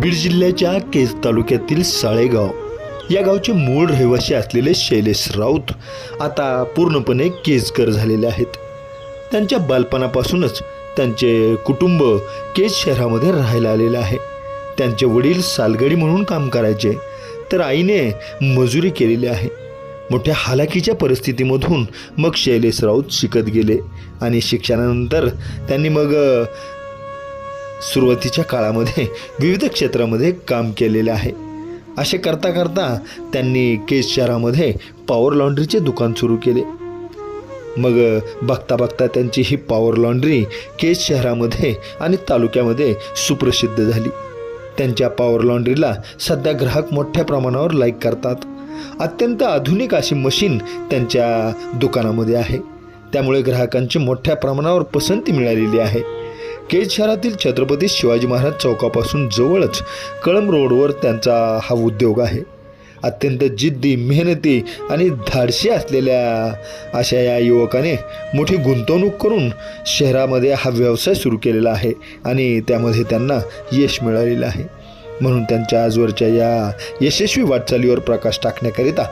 बीड जिल्ह्याच्या केज तालुक्यातील साळेगाव या गावचे मूळ रहिवासी असलेले शैलेश राऊत आता पूर्णपणे केजकर झालेले आहेत. त्यांच्या बालपणापासूनच त्यांचे कुटुंब केज शहरामध्ये राहायला आलेलं आहे. त्यांचे वडील सालगडी म्हणून काम करायचे तर आईने मजुरी केलेली आहे. मोठ्या हालाकीच्या परिस्थितीमधून मग शैलेश राऊत शिकत गेले आणि शिक्षणानंतर त्यांनी मग सुरुवातीच्या काळामध्ये विविध क्षेत्रामध्ये काम केलेले आहे. असे करता करता त्यांनी केस शहरामध्ये पॉवर लॉन्ड्रीचे दुकान सुरू केले. मग बघता बघता त्यांची ही पॉवर लॉन्ड्री केस शहरामध्ये आणि तालुक्यामध्ये सुप्रसिद्ध झाली. त्यांच्या पॉवर लॉन्ड्रीला सध्या ग्राहक मोठ्या प्रमाणावर लाईक करतात. अत्यंत आधुनिक अशी मशीन त्यांच्या दुकानामध्ये आहे. त्यामुळे ग्राहकांची मोठ्या प्रमाणावर पसंती मिळालेली आहे. केज शहरातील छत्रपती शिवाजी महाराज चौकापासून जवळच कळंब रोडवर त्यांचा हा उद्योग आहे. अत्यंत जिद्दी मेहनती आणि धाडशी असलेल्या अशा या युवकाने मोठी गुंतवणूक करून शहरामध्ये हा व्यवसाय सुरू केलेला आहे आणि त्यामध्ये त्यांना यश मिळालेलं आहे. म्हणून त्यांच्या आजवरच्या या यशस्वी वाटचालीवर प्रकाश टाकण्याकरिता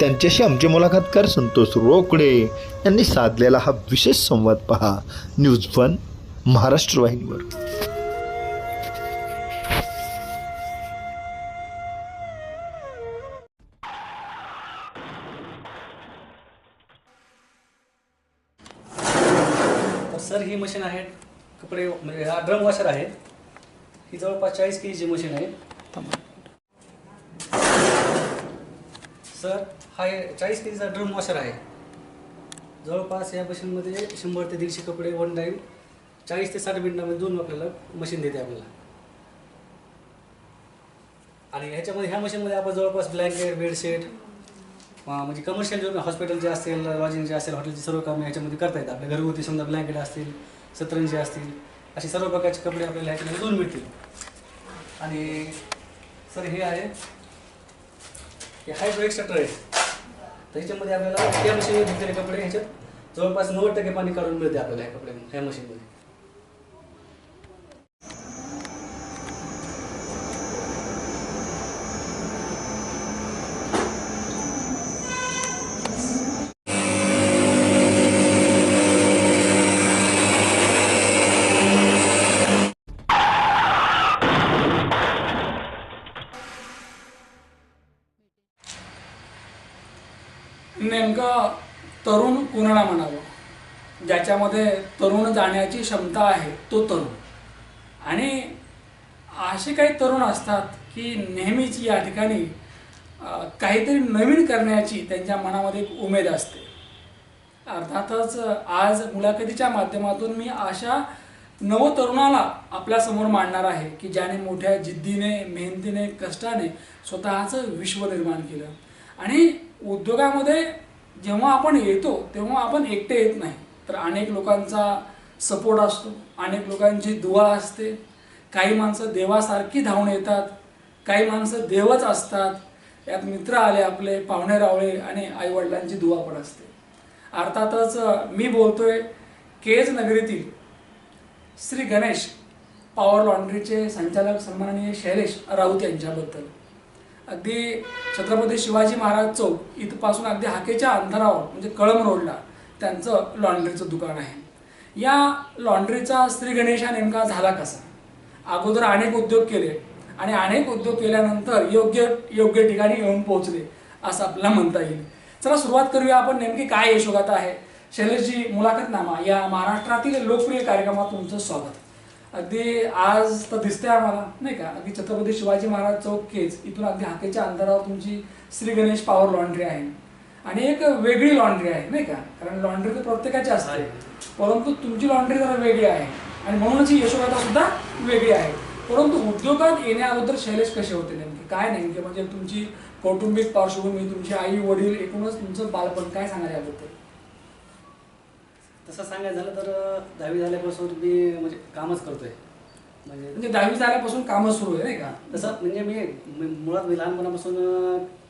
त्यांच्याशी आमचे मुलाखतकार संतोष रोकडे यांनी साधलेला हा विशेष संवाद पहा. न्यूज वन महाराष्ट्र वाहिनीवर. सर ही मशीन आहे कपडे म्हणजे हा ड्रम वॉशर आहे. ही जवळपास चाळीस के जी मशीन आहे. सर हा चाळीस के जीचा ड्रम वॉशर आहे. जवळपास या मशीनमध्ये शंभर ते दीडशे कपडे वन टाईम चाळीस ते साठ मिनिटामध्ये दोन आपल्याला मशीन देते आपल्याला. आणि ह्याच्यामध्ये ह्या मशीनमध्ये आपण जवळपास ब्लँकेट बेडशीट म्हणजे कमर्शियल जे हॉस्पिटलचे असतील लॉजिंगचे असेल हॉटेलचे सर्व कामे ह्याच्यामध्ये करता येतात. आपल्या घरगुती समजा ब्लँकेट असतील सतरंजी असतील असे सर्व प्रकारचे कपडे आपल्याला ह्याच्यामध्ये दोन मिळतील. आणि सर हे आहे हे हायड्रो एक्स्ट्रा आहे. तर ह्याच्यामध्ये आपल्याला त्या मशीनमध्ये घेतलेले कपडे ह्याच्यात जवळपास नव्वद टक्के पाणी काढून मिळते आपल्याला ह्या कपड्यामध्ये ह्या मशीनमध्ये नेमकं तरुण कुणाला म्हणावं? ज्याच्यामध्ये तरुण जाण्याची क्षमता आहे तो तरुण. आणि असे काही तरुण असतात की नेहमीच या ठिकाणी काहीतरी नवीन करण्याची त्यांच्या मनामध्ये एक उमेद असते. अर्थातच आज मुलाखतीच्या माध्यमातून मी अशा नवतरुणाला आपल्यासमोर मांडणार आहे की ज्याने मोठ्या जिद्दीने मेहनतीने कष्टाने स्वतःचं विश्व निर्माण केलं. आणि उद्योगामध्ये जेव्हा आपण येतो तेव्हा आपण एकटे येत नाही. तर अनेक लोकांचा सपोर्ट असतो अनेक लोकांची दुवा असते. काही माणसं देवासारखी धावून येतात काही माणसं देवच असतात. यात मित्र आले आपले पाहुणे रावळे आणि आईवडिलांची दुवा पण असते. अर्थातच मी बोलतोय केज नगरीतील श्री गणेश पॉवर लॉन्ड्रीचे संचालक सन्माननीय शैलेश राऊत यांच्याबद्दल. अगदी छत्रपती शिवाजी महाराज चौक इथपासून अगदी हाकेच्या अंतरावर म्हणजे कळम रोडला त्यांचं लॉन्ड्रीचं दुकान आहे. या लॉन्ड्रीचा श्री गणेश हा नेमका झाला कसा? अगोदर अनेक उद्योग केले आणि अनेक उद्योग केल्यानंतर योग्य योग्य ठिकाणी येऊन पोहोचले असं आपल्याला म्हणता येईल. चला सुरुवात करूया आपण नेमकी काय यशोगाथा आहे. शैलेशजी मुलाखतनामा या महाराष्ट्रातील लोकप्रिय कार्यक्रमात तुमचं स्वागत. अगदी आज तर दिसतंय आम्हाला नाही का? अगदी छत्रपती शिवाजी महाराज चौक केज इथून अगदी हाकेच्या अंतरावर तुमची श्री गणेश पॉवर लॉन्ड्री आहे. आणि एक वेगळी लॉन्ड्री आहे नाही का? कारण लॉन्ड्री तर प्रत्येकाची असते. परंतु तुमची लॉन्ड्री जरा वेगळी आहे. आणि म्हणूनच ही यशोगाथा सुद्धा वेगळी आहे. परंतु उद्योगात येण्या अगोदर शैलेश कसे होते नेमके? काय नेमके? म्हणजे तुमची कौटुंबिक पार्श्वभूमी तुमची आई वडील एकूणच तुमचं बालपण काय सांगाल याबद्दल? तसं सांगायचं झालं तर दहावी झाल्यापासून मी म्हणजे कामच करतोय. म्हणजे म्हणजे दहावी झाल्यापासून कामं सुरू आहे नाही का? तसं म्हणजे मी मुळात मी लहानपणापासून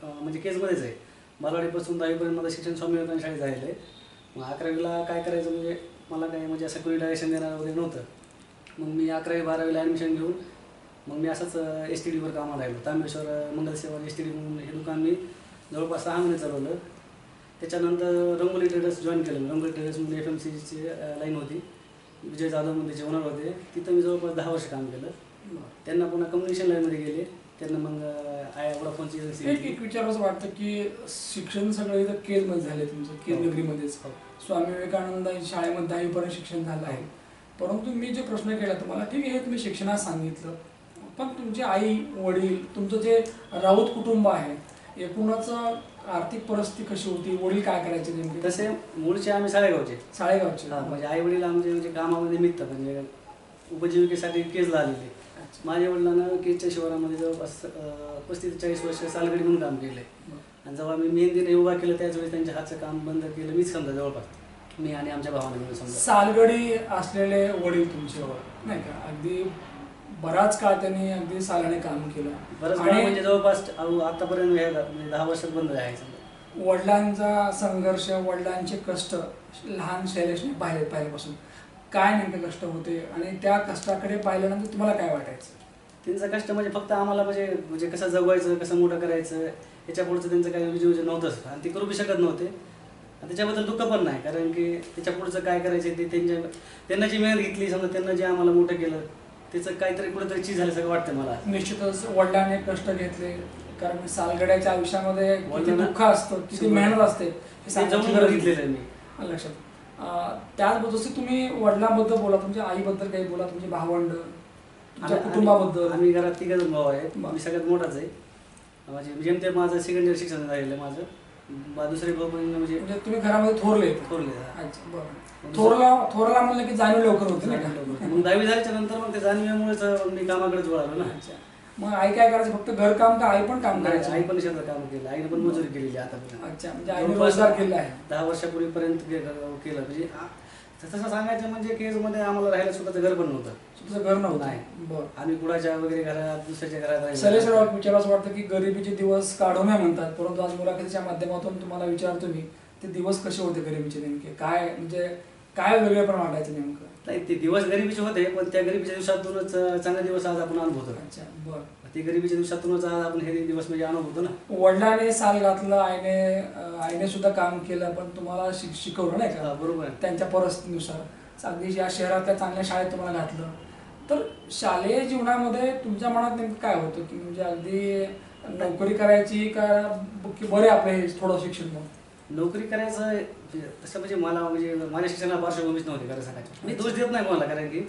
म्हणजे केजमध्येच आहे. बालवाडीपासून दहावीपर्यंत माझं शिक्षण स्वामी विवेकानंद शाळेत झालेलं आहे. मग अकरावीला काय करायचं म्हणजे मला काही म्हणजे असं कुणी डायरेक्शन देणार वगैरे नव्हतं. मग मी अकरावी बारावीला ॲडमिशन घेऊन मग मी असंच एस टी डीवर कामाला राहिलो तांबेश्वर अं, मंगलसेवा एस टी डी म्हणून हे दुकान मी जवळपास सहा महिने चालवलं. त्याच्यानंतर रंगोली ट्रेडर्स जॉईन केलं. रंगोली ट्रेडर्स म्हणजे एफ एम सीची लाईन होती. विजय जाधव म्हणून त्याचे ओनर होते तिथं मी जवळपास दहा वर्ष काम केलं. त्यांना पुन्हा कम्युनिकेशन लाईनमध्ये गेले. त्यांना मग आय वडाफोनची एजन्सी एक एक विचारावं वाटतं की शिक्षण सगळं इथं केजमध्ये झाले तुमचं केज हो. नगरीमध्येच. हो. स्वामी विवेकानंद शाळेमध्ये दहावीपर्यंत शिक्षण झालं आहे. परंतु मी जे प्रश्न केला तुम्हाला ठीक आहे हे तुम्ही शिक्षणात सांगितलं. पण तुमचे आई वडील तुमचं जे राऊत कुटुंब आहे एकूणच आर्थिक परिस्थिती कशी होती? वडील काय करायचे नेमके? तसे मूळचे आम्ही साळेगावचे. शाळेगावचे हा, म्हणजे आई वडील आमचे म्हणजे कामामध्ये निमित्त म्हणजे उपजीविकेसाठी केजला आलेले अच्छा. माझ्या वडिलांना केजच्या शिवारामध्ये जवळपास पस्तीस ते चाळीस वर्ष सालगडी म्हणून काम केले. आणि जेव्हा मी मेहंदीने उभा केलं त्याच वेळेस त्यांच्या हातचं काम बंद केलं. मीच समजा जवळपास. मी आणि आमच्या भावाने मिळून समजा. सालगडी असलेले वडील तुमचे. नाही का? अगदी बराच काळ त्यांनी अगदी सालाने काम केलं. म्हणजे जवळपास आतापर्यंत म्हणजे दहा वर्षात बंद समजा वडिलांचा संघर्ष वडिलांचे कष्ट लहान शैलेशने पाहिले पहिल्यापासून. काय नेमके कष्ट होते आणि त्या कष्टाकडे पाहिल्यानंतर तुम्हाला काय वाटायचं? त्यांचं कष्ट म्हणजे फक्त आम्हाला म्हणजे म्हणजे कसं जगवायचं कसं मोठं करायचं याच्या पुढचं त्यांचं काही नियोजन नव्हतंच आणि ते करू बी शकत नव्हते. आणि त्याच्याबद्दल दुःख पण नाही कारण की त्याच्या पुढचं काय करायचं ते त्यांच्या त्यांना जी मेहनत घेतली समजा त्यांना जे आम्हाला मोठं केलं त्याचं काहीतरी कुठेतरी चीज झाल्यासारखं वाटतं मला. निश्चितच वडिलांनी कष्ट घेतले. कारण सालगड्याच्या आयुष्यामध्ये किती वडिलांना- दुःख असतं किती शंभर. मेहनत असते हे ते जमून गरज बघितलेलं आहे नाही. मी. आलं लक्षात अं, त्याचबद्दल जसं तुम्ही वडिलांबद्दल बोला तुमच्या आईबद्दल काही बोला तुमचे भावंड तुमच्या आम्ही- कुटुंबाबद्दल. आम्ही घरात तिघ जण भाऊ आहेत. बरं. मी सगळ्यात मोठाच आहे. म्हणजे जेमतेम माझं सेकंड इयर शिक्षण झालेलं आहे माझं. बा- दुसरे भाऊ पण म्हणजे म्हणजे तुम्ही घरामध्ये थोरले थोरले हा. अच्छा बरं. थोरला थोरला म्हणलं की जाणीव लवकर होते नाही का? मग दहावी झाल्याच्यानंतर मग ते जाणीवेमुळेच मी कामाकडेच वळालो ना. अच्छा. मग आई काय करायचं? फक्त घरकाम का आई पण काम करायची? आई पण शेतात काम केलं. आईने पण मजुरी केलेली आहे आतापर्यंत. अच्छा म्हणजे आईने जवळपास रोजगार केला आहे. दहा वर्षापूर्वीपर्यंत के- केलं. म्हणजे आ- तसं सांगायचं म्हणजे केजमध्ये आम्हाला राहायला स्वतःचं घर पण नव्हतं. घर नव्हतं. नाही. बरं. आम्ही कुणाच्या वगैरे घरात दुसऱ्याच्या घरात राहिलो. सरेसराव विचार असं वाटतं की गरिबीचे दिवस काढू नये म्हणतात. परंतु आज मुलाखतीच्या माध्यमातून तुम्हाला विचारतो मी ते दिवस कसे होते गरिबीचे नेमके? काय म्हणजे काय वेगळे पण वाटायचं नेमकं? नाही ते दिवस गरिबीचे होते पण त्या गरिबीच्या दिवसातूनच चांगले दिवस आज आपण अनुभवतो. अच्छा बरं. ते गरिबीच्या दिवसातूनच आज आपण हे दिवस म्हणजे अनुभवतो ना. वडिलांनी साल घातलं आईने आईने सुद्धा काम केलं पण तुम्हाला शिक शिकवलं नाही का? बरोबर. आहे. त्यांच्या परिस्थितीनुसार. अगदी या शहरातल्या चांगल्या शाळेत तुम्हाला घातलं. तर शालेय जीवनामध्ये तुमच्या मनात नेमकं काय होतं? की म्हणजे अगदी नोकरी करायची का बरे आपले हे थोडं शिक्षण नोकरी करायचं तसं म्हणजे मला म्हणजे माझ्या शिक्षणाला पार्श्वभूमीच नव्हती खरं सांगायचं. मी दोष देत नाही कोणाला कारण की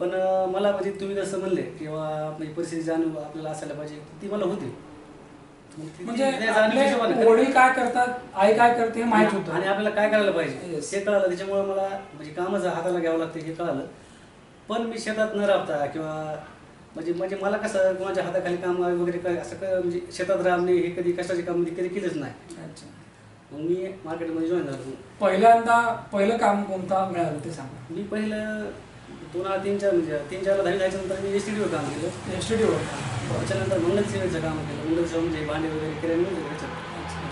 पण मला म्हणजे तुम्ही जसं म्हणले किंवा म्हणजे परिस्थिती जाणीव आपल्याला असायला पाहिजे ती मला होती. म्हणजे वडील काय करतात आई काय करते हे माहीत आणि होतं. आपल्याला काय करायला पाहिजे. हे कळालं. त्याच्यामुळे मला म्हणजे कामच हाताला घ्यावं लागतं हे कळालं. पण मी शेतात न राबता किंवा म्हणजे म्हणजे मला कसं कोणाच्या हाताखाली काम वगैरे काय असं म्हणजे शेतात राबणे हे कधी कष्टाचे काम कधी केलेच नाही. मग मी मार्केटमध्ये जॉईन झालो. पहिल्यांदा पहिलं काम कोणता मिळालं ते सांगा. मी पहिलं दोन हजार तीन चार म्हणजे तीन चारला दहावी जायच्यानंतर मी एस टी डीवर काम केलं. स्टुडिओ त्याच्यानंतर मंगल सेवेचं काम केलं. मंगल सेवा म्हणजे भांडे वगैरे किराणे मिळते त्याच्यात.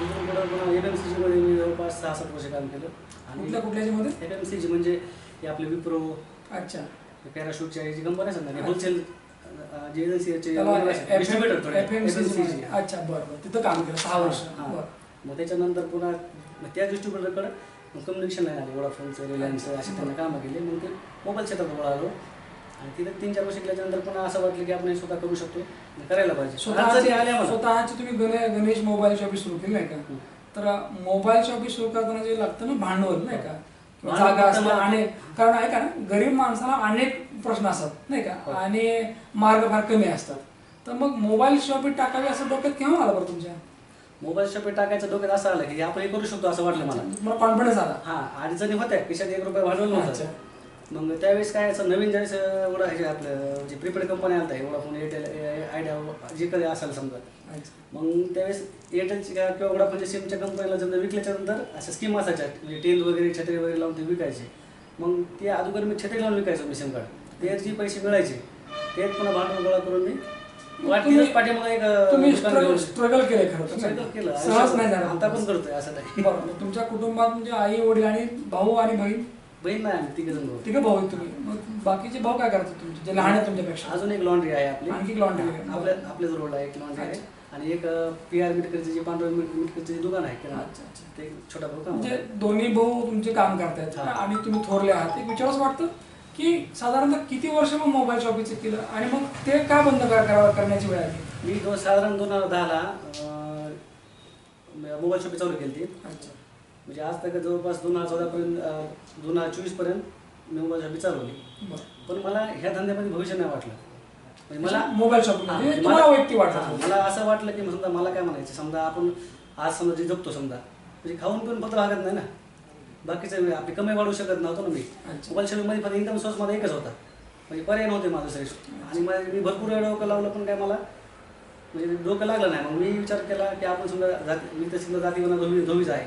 तिथून पुढं पुन्हा एफ एम सी जीमध्ये मी जवळपास सहा सात वर्ष काम केलं. कुठल्या कुठल्याच्या मध्ये एफ एम सी जी म्हणजे हे आपले विप्रो अच्छा. पॅराशूटच्या जी कंपनी असतात ना होलसेल जे एजन्सीचे त्याला डिस्ट्रीब्युटर FMCG अच्छा बरं बरं. तिथं काम केलं सहा वर्ष. हां. बरं. मग त्याच्यानंतर पुन्हा मग त्या डिस्ट्रीब्युटरकडे कम्युनिकेशन लाईन आली. वोडाफोनचं रिलायन्सचं अशी त्यांना कामं केली. मग ते मोबाईल क्षेत्रात वळालो आणि तिथे तीन चार वर्ष केल्याच्यानंतर पुन्हा असं वाटलं की आपण हे स्वतः करू शकतो आणि करायला पाहिजे. स्वतःची तुम्ही गणे गणेश मोबाईल शॉपी सुरू केली नाही का? हं. तर मोबाईल शॉपी सुरू करताना जे लागतं ना भांडवल नाही का? जागा मला- अनेक कारण ऐका ना गरीब माणसाला अनेक प्रश्न असतात नाही हो. का आणि मार्ग फार कमी असतात. तर मग मोबाईल शॉपी टाकावी असं डोक्यात केव्हा आलं बरं तुमच्या? मोबाईल शॉपी टाकायचं डोक्यात असं आलं की आपण हे करू शकतो असं वाटलं मला. मला कॉन्फिडन्स आला. हा अडचणी होत्या. खिशात एक रुपये भांडवल. नव्हतं. मग त्यावेळेस काय असं नवीन ज्यावेळेस एवढा हे आपलं जे प्रीपेड कंपनी आलता एवढाफोन एअरटेल आयडिया जे कधी असेल समजा. मग त्यावेळेस एअरटेलची किंवा वोडाफोनच्या सिमच्या कंपनीला समजा विकल्याच्या नंतर अशा स्कीम असायच्या. म्हणजे टेल वगैरे छत्री वगैरे लावून ते विकायचे. मग ते अगोदर मी छत्री लावून विकायचो मी सिम कार्ड ते जे पैसे मिळायचे तेच पुन्हा भांडवल गोळा करून मी पाठीमागे एक तुम्ही दुकान घेऊन- स्ट्रगल केले खरं तर, नाही struggle का? केलं. सहज नाही झालं. आता पण करतोय असं नाही. बरं मग तुमच्या कुटुंबात म्हणजे आई वडील आणि भाऊ आणि बहीण? बहीण नाही आम्ही तिघ जण भाऊ. तिघे भाऊ आहेत तुम्ही. मग बाकीचे भाऊ काय करतात तुमचे? जे लहान आहेत तुमच्यापेक्षा. अजून एक लॉन्ड्री आहे आपली. आणखी एक laundry आहे. हा, आपल्या आपल्याच रोडला एक लॉन्ड्री आहे. आणि एक पी आर मिटकरचे जे पांढरं मिट- मिटकरचे जे दुकान आहे किराणा. अच्छा. ते छोटा भाऊ काम म्हणजे. दोन्ही भाऊ तुमचे काम करतायत हा. आणि तुम्ही थोरले आहात. एक विचार असं वाटतं? की साधारणतः किती वर्ष मग मोबाईल शॉपिंगचं केलं? आणि मग ते का बंद करा- करा- करण्याची वेळ आली? मी दोन साधारण दोन हजार दहाला मोबाईल शॉपिंग चालू केली अच्छा. म्हणजे आज तक जवळपास दोन हजार चौदापर्यंत दोन हजार चोवीसपर्यंत मी मोबाईल शॉपिंग चालवली पण मला ह्या धंद्यामध्ये भविष्य नाही वाटलं. म्हणजे मला मोबाईल शॉपिंग म्हणजे म्हणजे मला- वैयक्तिक वाटतं मला असं वाटलं की समजा मला काय म्हणायचं? समजा आपण आज समजा जे जगतो समजा म्हणजे खाऊन पिऊन फक्त भागत नाही ना. बाकीचं आपली कमाई वाढवू शकत नव्हतो ना मी. मोबाईल शॉपिंगमध्ये फक्त इन्कम सोर्स माझा एकच होता. म्हणजे पर्याय नव्हते माझं दुसरे आणि मला मी भरपूर वेळ डोकं लावलं पण काय मला म्हणजे डोकं लागलं नाही. मग मी विचार केला की आपण समजा जाती मी तर समजा जातीवना धोबी धोबीच आहे.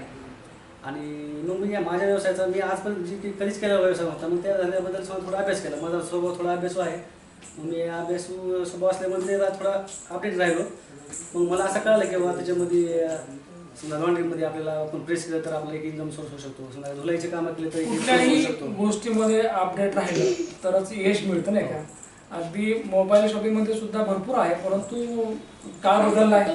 आणि मग मी या माझ्या व्यवसायाचा मी आजपर्यंत जी की कधीच केलेला व्यवसाय नव्हता. मग त्या धंद्याबद्दल समजा थोडा अभ्यास केला. माझा स्वभाव थोडा अभ्यासू आहे. मग मी अभ्यासू स्वभाव असल्यामुळे त्याला थोडा अपडेट राहिलो. मग मला असं कळलं की बाबा त्याच्यामध्ये समजा लॉन्ड्रीमध्ये आपल्याला आपण प्रेस केलं तर आपला एक इन्कम सोर्स होऊ शकतो समजा धुलाईचे कामं केले तर एक income source कुठल्याही शकतो गोष्टीमध्ये अपडेट राहिलं तरच यश मिळतं नाही का अगदी मोबाईल शॉपिंगमध्ये सुद्धा भरपूर आहे परंतु काळ बदललाय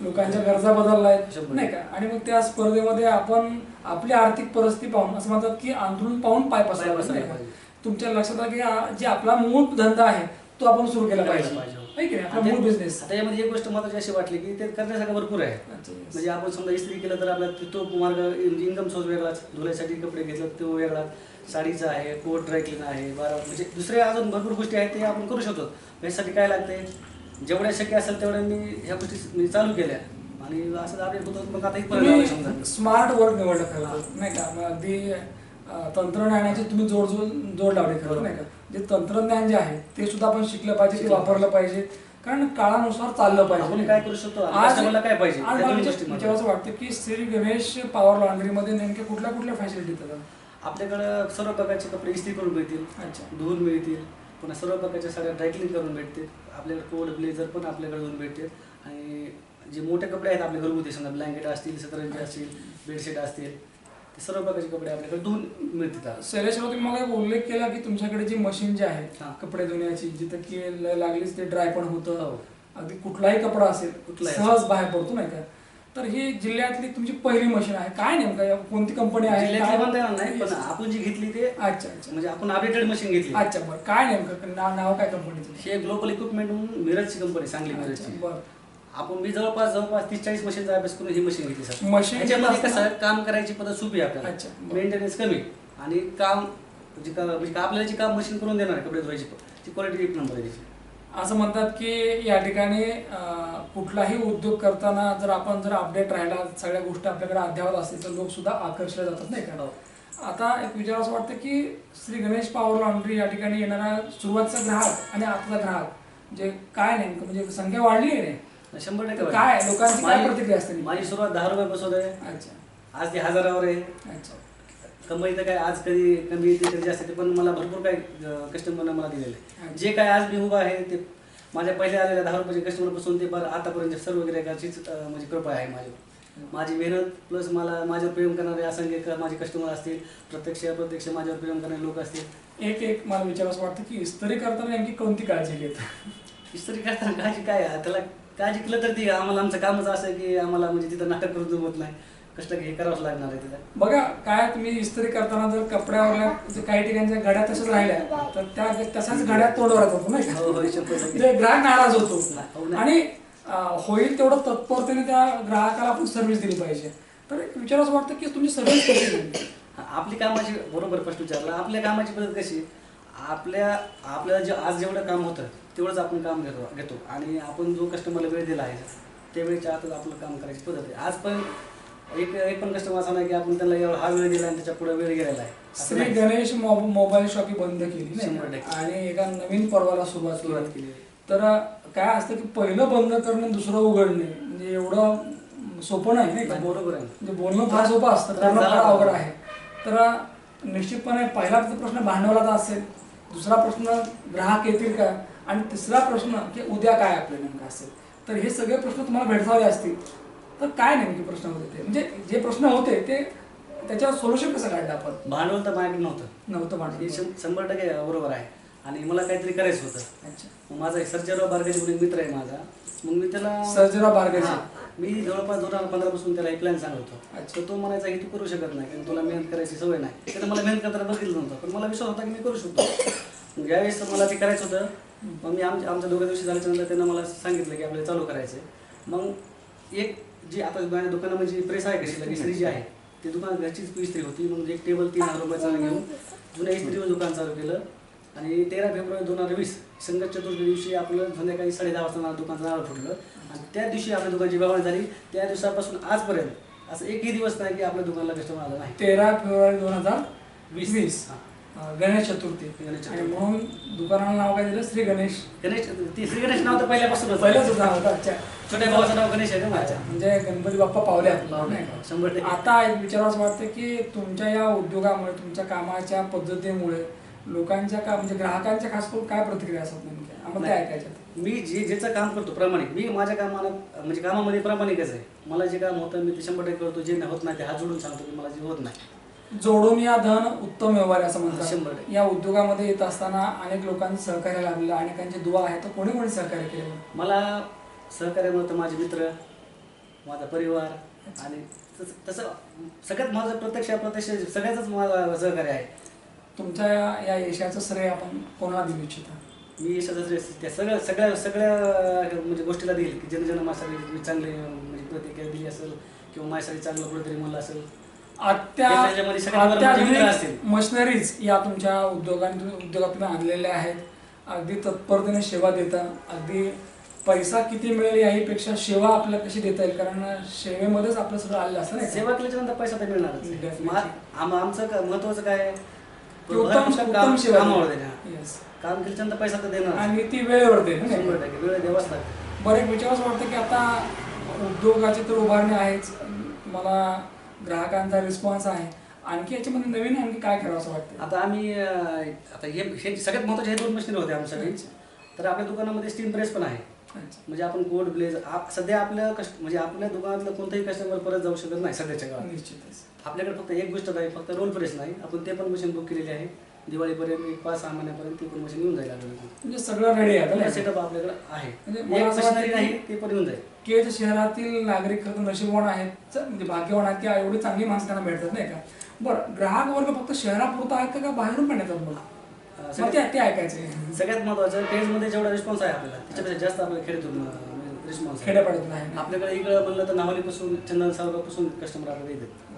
लोकांच्या गरजा बदललाय शंभर. नाही का आणि मग त्या स्पर्धेमध्ये आपण आपली आर्थिक परिस्थिती पाहून असं म्हणतात की अंथरून पाहून पाय का? पाहिजे. तुमच्या लक्षात आलं की हा जे आपला मूळ धंदा आहे तो आपण सुरू केला केला पाहिजे पाहिजे. की नाही? आपला आता मूळ बिझनेस आता यामध्ये एक गोष्ट महत्वाची अशी वाटली की ते करण्यासारखं भरपूर आहे. म्हणजे आपण समजा इस्त्री केलं तर आपला तो मार्ग इन्कम सोर्स वेगळाच धुण्यासाठी कपडे घेतलं तो वेगळाच साडीचा आहे कोट ड्रायक्लीन आहे बारा म्हणजे दुसरे अजून भरपूर गोष्टी आहेत ते आपण करू शकतो. यासाठी काय लागते जेवढ्या शक्य असेल तेवढ्या मी ह्या गोष्टी मी चालू केल्या. आणि असं अपडेट होतं मग आता इथपर्यंत आलोय समजा. स्मार्ट वर्क निवडलं खरं तर, नाही का? मग अगदी अं, तंत्रज्ञानाची तुम्ही जोड जोड जोड लावली खरं तर, नाही का? जे तंत्रज्ञान जे आहे ते सुद्धा आपण शिकलं पाहिजे ते वापरलं पाहिजे. कारण काळानुसार चाललं पाहिजे. काय करू शकतो? आज काय पाहिजे? असं वाटतं की श्री गणेश पॉवर लॉन्ड्रीमध्ये नेमक्या कुठल्या कुठल्या फॅसिलिटी देतात? आपल्याकडं सर्व प्रकारचे कपडे इस्त्री करून मिळतील. अच्छा. धुवून मिळतील. पुन्हा सर्व प्रकारच्या साड्या ड्रायक्लीन करून भेटतील. आपल्याकडे कोट ब्लेझर पण आपल्याकडे धुवून भेटतील. आणि जे मोठे कपडे आहेत आपले घरगुती समजा ब्लँकेट असतील सतरंजी असतील बेडशीट असतील. ते सर्व प्रकारचे कपडे आपल्याकडे धुवून मिळतील शैलेशराव तुम्ही मला उल्लेख केला की तुमच्याकडे जी मशीन जी आहे. कपडे धुण्याची जिथं की लागलीच ते ड्राय पण होतं. हो. अगदी कुठलाही कपडा असेल कुठलाही सहज बाहेर पडतो नाही का? तर ही जिल्ह्यातली तुमची पहिली मशीन आहे. काय नेमकं कोणती कंपनी आहे? नाही पण आपण जी घेतली ते अच्छा अच्छा. म्हणजे आपण अपडेटेड मशीन घेतली. अच्छा बरं. काय नेमकं? नाव काय कंपनीचं ही ग्लोबल इक्विपमेंट म्हणून मिरजची कंपनी सांगली मिरजची बरं. आपण मी जवळपास जवळपास तीस चाळीस मशीनचा अभ्यास करून ही मशीन घेतली सर याच्यामध्ये घेतली कसं काम करायची पद्धत सोपी आहे अच्छा, आपल्याला. मेंटेनन्स कमी. आणि काम म्हणजे का- म्हणजे का आपल्याला जी काम मशीन करून देणार आहे कपडे धुवायची ती क्वालिटी एक नंबर आहे. त्याची असं म्हणतात की या ठिकाणी अं, कुठलाही उद्योग करताना जर आपण जर अपडेट राहिला सगळ्या गोष्टी आपल्याकडे अद्यावत असतील तर लोक सुद्धा आकर्षले जातात नाही का? हो. आता एक विचार असं वाटतं की श्री गणेश पॉवर लॉन्ड्री या ठिकाणी येणारा सुरुवातीचा ग्राहक आणि आताचा ग्राहक म्हणजे काय नेमकं म्हणजे संख्या वाढली आहे शंभर टक्के काय. लोकांची काय माझी- प्रतिक्रिया असते? माझी सुरुवात दहा रुपयापासून आहे अच्छा. आज ती हजारावर आहे. अच्छा. कमाई तर काय आज कधी कमी येते कधी जास्त पण मला भरपूर काही कस्टमरनं मला दिलेलं. आहे. जे काय आज मी उभा आहे ते माझ्या पहिल्या आलेल्या दहा रुपयाचे कस्टमरपासून ते बरं आतापर्यंत सर्व गिरायकाचीच म्हणजे कृपा आहे माझी. माझी मेहनत प्लस मला माझ्यावर प्रेम करणारे असंख्य माझे कस्टमर असतील प्रत्यक्ष अप्रत्यक्ष माझ्यावर प्रेम करणारे लोक असतील. एक एक मला विचार असं वाटतं की इस्त्री करताना नेमकी कोणती काळजी घेत इस्त्री करताना काळजी काय? त्याला काळजी केलं तर ती आम्हाला आमचं कामच असं आहे की आम्हाला म्हणजे तिथं नाटक करून जमत नाही. कष्ट हे करावंच लागणार आहे तिथं. बघा काय तुम्ही इस्त्री करताना जर कपड्यावरल्या जे काही ठिकाणच्या घड्या तशाच राहिल्या तर त्या तशाच घड्या तोंडावर होतो नाही हो का? हो शंभर टक्के. म्हणजे ग्राहक नाराज होतो. हो ना. आणि अं, होईल तेवढं तत्परतेने त्या ग्राहकाला आपण सर्व्हिस दिली पाहिजे. तर एक विचार असं वाटतं की तुमची सर्व्हिस कशी होईल? आपली कामाची बरोबर प्रश्न विचारला. आपल्या कामाची पद्धत कशी? आपल्या आपल्याला जे आज जेवढं काम होतं तेवढंच आपण काम घेतो घेतो. आणि आपण जो कस्टमरला वेळ दिला आहे त्या वेळेच्या आतच आपलं काम करायची पद्धत आहे. आज पण एक एक पण कस्टमर असा नाही की आपण त्याला एवढा हा वेळ दिला आणि त्याच्या पुढे वेळ गेलेला आहे. श्री. गणेश मोबाईल शॉपी बंद केली नाही. आणि एका नवीन पर्वाला सुरुवात सुरुवात केली. तर काय असतं की पहिलं बंद करणे दुसरं उघडणे म्हणजे एवढं सोपं नाही नाही बरोबर आहे. म्हणजे बोलणं फार सोपं असतं करणं फार अवघड आहे. तर निश्चितपणे पहिला प्रश्न भांडवलाचा असेल दुसरा प्रश्न ग्राहक येतील का? आणि तिसरा प्रश्न की उद्या काय आपलं नेमकं असेल? तर हे सगळे प्रश्न तुम्हाला भेडसावले असतील. तर काय नेमके प्रश्न होते ते? म्हणजे जे प्रश्न होते ते त्याच्यावर सोल्युशन कसं काढलं आपण? भांडवल तर माझ्याकडे नव्हतं. नव्हतं हे भांडवल शं- शंभर टक्के बरोबर आहे. आणि मला काहीतरी करायचं होतं. अच्छा. मग माझा एक सर्जराव बारगेजी म्हणून एक मित्र आहे माझा. मग मी त्याला सर्जेराव बारगेजी. हा. मी जवळपास दोन हजार पंधरा पासून त्याला एक प्लॅन सांगत. होतो अच्छा. तर तो म्हणायचा की तू करू शकत नाही. कारण तुला मेहनत करायची सवय नाही. त्यानं मला मेहनत करताना बघितलं नव्हतं. पण मला विश्वास होता की मी करू शकतो. मग ज्यावेळेस मला ते करायचं होतं. मग मी आमच्या आमच्या दोघं दिवशी झाल्याच्यानंतर त्यानं मला सांगितलं की आपल्याला चालू करायचं. आहे. मग एक जी आता माझ्या दुकानामध्ये प्रेस आहे कशी इस्त्री जी आहे ती दुकान घरचीच इस्त्री होती. मग एक टेबल तीन हजार रुपयाचा घेऊन जुन्या इस्त्रीवर दुकान चालू केलं. आणि तेरा फेब्रुवारी दोन हजार वीस संगत चतुर्थी दिवशी आपलं संध्याकाळी साडे दहा वाजता दुकानचं नाव फुटलं. आणि त्या दिवशी आपल्या दुकानची व्यवहार झाली. त्या दिवसापासून आजपर्यंत असं एकही दिवस नाही की आपल्या दुकानाला कस्टमर आला नाही. तेरा फेब्रुवारी दोन हजार वीस. वीस. हा. गणेश चतुर्थी. गणेश आणि चतुर्थी. म्हणून दुकानाला नाव काय दिलं? श्री गणेश. गणेश ती श्री गणेश नाव तर पहिल्यापासून पहिलंच होतं नाव होतं अच्छा. छोट्या भावाचं नाव गणेश आहे ना माझ्या. म्हणजे गणपती बाप्पा पावले आपल्याला नाही का? शंभर आता एक विचारावंसं वाटतं की तुमच्या या उद्योगामुळे तुमच्या कामाच्या पद्धतीमुळे लोकांच्या का म्हणजे ग्राहकांच्या खास करून काय प्रतिक्रिया असतात नेमक्या? आम्हाला ते नाही. ऐकायच्यात मी जे ज्याचं काम करतो प्रामाणिक. मी माझ्या कामाला म्हणजे कामामध्ये प्रामाणिकच आहे. मला जे काम होतं मी ते शंभर टक्के करतो. जे होत नाही ते हात जोडून सांगतो की मला जे होत नाही. जोडून या धन उत्तम व्यवहार आहे असं म्हणतात. या उद्योगामध्ये येत असताना अनेक लोकांचं सहकार्य लाभलेलं अनेकांची दुवा आहे तर कोणी कोणी सहकार्य केलं मला सहकार्य मिळतं माझे मित्र माझा परिवार आणि तस- सगळ्यात माझं प्रत्यक्ष अप्रत्यक्ष सगळ्याच मला सहकार्य आहे. तुमच्या या यशाचं श्रेय आपण कोणाला देऊ इच्छिता? मी यशाचं श्रेय त्या सगळ्या सगळ्या सगळ्या म्हणजे गोष्टीला देईल. की ज्यानं माझ्यासाठी चांगले म्हणजे प्रतिक्रिया दिली असेल किंवा माझ्यासाठी चांगलं कुठेतरी म्हणलं असेल. अत्याधुनिक मशिनरीज या तुमच्या उद्योगातून उद्योगात तुम्ही आणलेल्या आहेत. अगदी तत्परतेने सेवा देता अगदी पैसा किती मिळेल याहीपेक्षा सेवा आपल्याला कशी देता येईल? कारण सेवेमध्येच आपलं सगळं आलेलं असतं नाही? सेवा केल्याच्यानंतर पैसा तर मिळणारच. Definitely. मा- आम- आमचं महत्वाचं काय? उत्तम सेवा. काम केल्याच्यानंतर पैसा तर देणार आणि ती वेळेवर वेळ द्यावाच लागतो. बरं एक विचार असं वाटतं की आता उद्योगाची तर उभारणी आहेच. मला ग्राहकांचा रिस्पॉन्स आहे. आणखी याच्यामध्ये नवीन आणखी काय करावं असं वाटतं आता आम्ही अं, आता हे हे सगळ्यात महत्त्वाचे हे दोन मशीन होते आमच्याकडे तर आपल्या दुकानामध्ये स्टीम प्रेस पण आहे. अच्छा. म्हणजे आपण कोड ब्लेज आप- सध्या आपल्या कस्ट म्हणजे आपल्या दुकानातलं कोणताही कस्टमर परत जाऊ शकत नाही सध्याच्या काळात. निश्चितच. आपल्याकडे फक्त एक गोष्ट नाही फक्त रोल प्रेस नाही. आपण ते पण मशीन बुक केलेली आहे. दिवाळीपर्यंत एक पाच सहा महिन्यापर्यंत ती पण मशीन येऊन जाईल आपल्याला म्हणजे सगळं रेडी आहे आता सेटअप आपल्याकडे आहे. म्हणजे एक मला असं नाही ते पण येऊन जाईल. केज शहरातील नागरिक खरं तर नशीबवान आहेत. च- म्हणजे भाग्यवान आहेत की एवढी चांगली माणसं त्यांना भेटतात नाही का? बरं ग्राहक वर्ग फक्त शहरापुरता आहेत का का बाहेरून पण येतात बघा अं, मग सगळ्यात ते ते ऐकायचं. सगळ्यात महत्वाचं पेजमध्ये जेवढा रिस्पॉन्स आहे आपल्याला त्याच्यापेक्षा जास्त आपल्याला खेड्यातून रिस्पॉन्स आहे खेड्यापाड्यातून आहे. आपल्याकडे इकडं म्हणलं तर नावालीपासून चंदन सावरापासून कस्टमर आपल्याकडे येतात.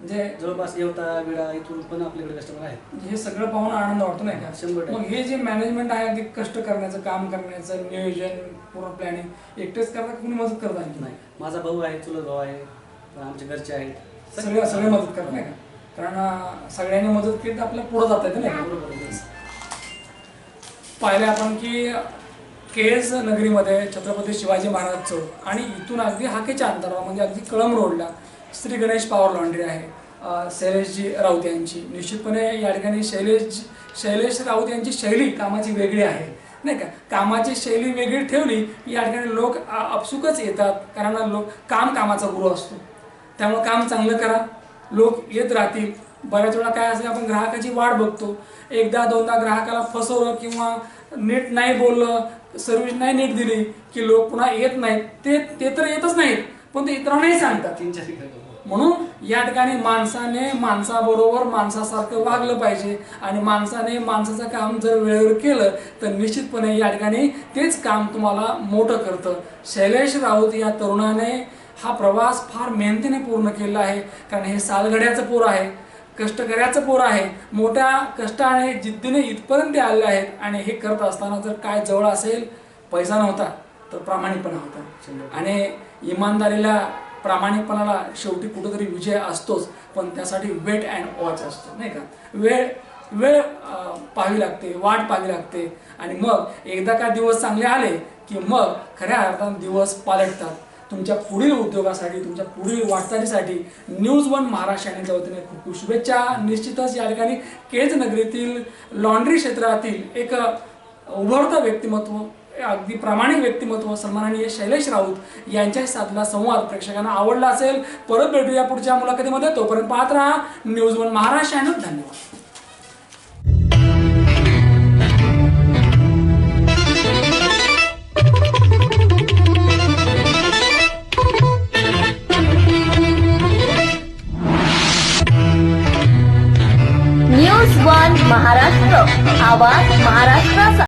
म्हणजे जवळपास येवता विडा इथून पण आपल्याकडे कस्टमर आहेत. हे सगळं पाहून आनंद वाटतो नाही का? शंभर टक्के. मग हे जे मॅनेजमेंट आहे अगदी कष्ट करण्याचं काम करण्याचं नियोजन पूर्ण प्लॅनिंग एकटेच करता कोणी मदत करत आणखी नाही. माझा भाऊ आहे चुलत भाऊ आहे पण आमचे घरचे आहेत. सगळे सगळे मदत करत नाही का? कारण अं, सगळ्यांनी मदत केली तर आपल्याला पुढे जाता येतं नाही का? बरोबर आहे. पाहिले आपण की केज नगरीमध्ये छत्रपती शिवाजी महाराज चौक आणि इथून अगदी हाकेच्या अंतरावर म्हणजे अगदी कळम रोडला श्री गणेश पॉवर लॉन्ड्री आहे. शैलेशजी राऊत यांची. निश्चितपणे या ठिकाणी शैलेश शैलेश राऊत यांची शैली कामाची वेगळी आहे. नाही का? कामाची शैली वेगळी ठेवली की या ठिकाणी लोक आपसुकच येतात. कारण लोक काम कामाचा गुरु असतो. त्यामुळे काम चांगलं करा. लोक येत राहतील. बऱ्याच वेळा काय असेल आपण ग्राहकाची वाट बघतो. एकदा दोनदा ग्राहकाला फसवलं किंवा नीट नाही बोललं सर्व्हिस नाही नीट दिली की लोक पुन्हा येत नाहीत. ते ते तर येतच नाहीत. पण ते इतरांनाही सांगतात. तीन ठिकाणी. म्हणून या ठिकाणी माणसाने माणसाबरोबर माणसासारखं वागलं पाहिजे. आणि माणसाने माणसाचं काम जर वेळेवर केलं तर निश्चितपणे या ठिकाणी तेच काम तुम्हाला मोठं करतं. शैलेश राऊत या तरुणाने हा प्रवास फार मेहनतीने पूर्ण केला आहे. कारण हे सालगड्याचं पोर आहे कष्टकऱ्याचं पोर आहे. मोठ्या कष्टाने जिद्दीने इथपर्यंत ते आलेले आहेत. आणि हे करत असताना जर काय जवळ असेल पैसा नव्हता तर प्रामाणिकपणा होता. आणि इमानदारीला प्रामाणिकपणाला शेवटी कुठेतरी विजय असतोच पण त्यासाठी वेट अँड वॉच असतो नाही का? वेळ वेळ पाहावी लागते वाट पाहावी लागते. आणि मग एकदा का दिवस चांगले आले की मग खऱ्या अर्थानं दिवस पालटतात. तुमच्या पुढील उद्योगासाठी तुमच्या पुढील वाटचालीसाठी न्यूज वन महाराष्ट्र चॅनलच्या वतीने खूप खूप शुभेच्छा. निश्चितच या ठिकाणी केज नगरीतील लॉन्ड्री क्षेत्रातील एक उभरतं व्यक्तिमत्व अगदी प्रामाणिक व्यक्तिमत्व सन्माननीय शैलेश राऊत यांच्याशी साधला संवाद प्रेक्षकांना आवडला असेल. परत भेटूया पुढच्या मुलाखतीमध्ये. तोपर्यंत पाहत राहा. News one Maharashtra channel. धन्यवाद. News one Maharashtra. आवाज महाराष्ट्राचा.